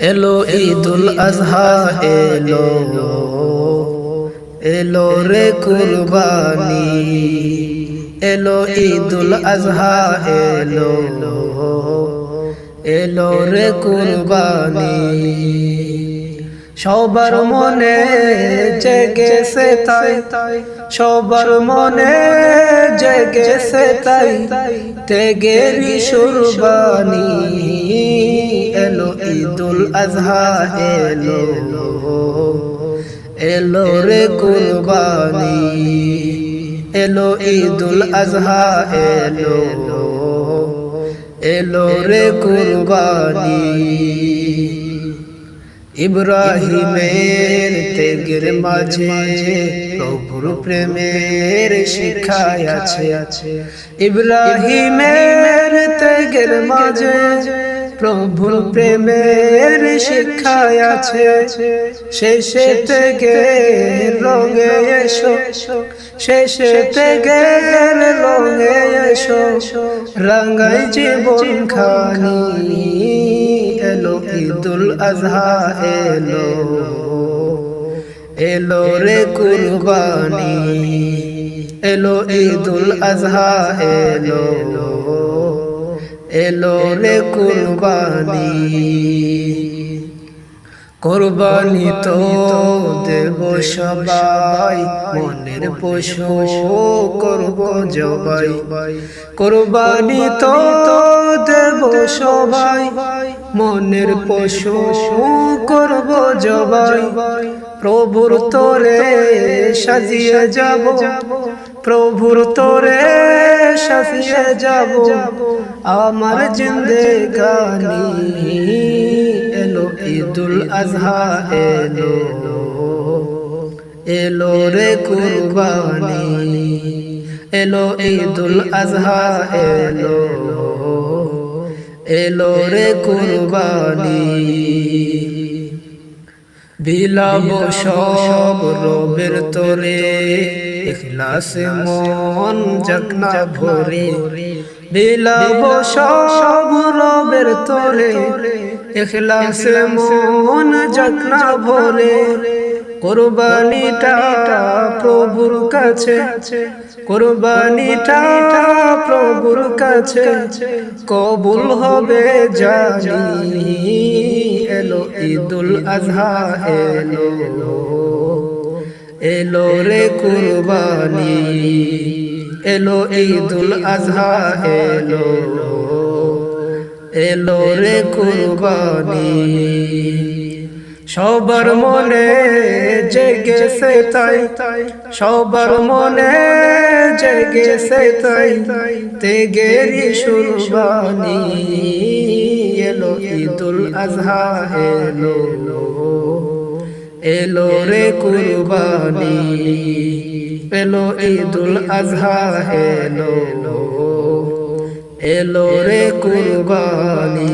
এলো ঈদুল আজহা এলো। এলো। রে কুরবানি। এলো ঈদুল আজহা এলো। এলো। রে কুরবানি। সবার মনে জেগেছে তাই। সবার মনে জেগেছে তাই। তেগেরি সুরবানি। আজহা এলো। এলো রে কুরবানি। এলো ঈদুল আজহা এলো। এলো রে কুরবানি। ইব্রাহিমের তেগের মাঝে প্রভুর প্রেমের আছে আছে। ইব্রাহিমের তেগের মাঝে প্রভুর প্রেমের শিক্ষায় আছে। শেষে থেকে রঙে এসো। শেষে থেকে রঙে এসো। রঙাই জীবন খানি এলো, ঈদুল আজহা এলো। এলো রে কুরবানি, এলো ঈদুল আজহা এলো। এলো রে কুরবানি। কোরবানি তো দেব সবাই, মনের পশু করব জবাই। কোরবানি তো দেব সবাই, মনের পশু করব জবাই। প্রভুর তোরে সাজিয়ে যাব প্রভুর তোরে সাজিয়ে যাব। আমার জিন্দে গানি এলো, ঈদুল আজহা এলো। এলো রে কুরবানি। এলো ঈদুল আজহা এলো। এলো রে কুরবানি। বিলাব সব রবের তোরে ইখলাস মন জগনা ভরে। বিলাব সব রবের তোরে ইখলাস মন জগনা ভরে। কোরবানিটা প্রভুর কাছে, কোরবানিটা প্রভুর কাছে, কবুল হবে জানি, এলো ঈদুল আজহা, এলো এলো রে কুরবানি, এলো ঈদুল আজহা, এলো এলো রে কুরবানি। সবার মনে জেগেছে তাই, সবার মনে জেগেছে তাই, তেগেরি সুরবানি এলো, ঈদুল আজহা এলো এলো রে কুরবানি, এলো ঈদুল আজহা এলো এলো রে কুরবানি।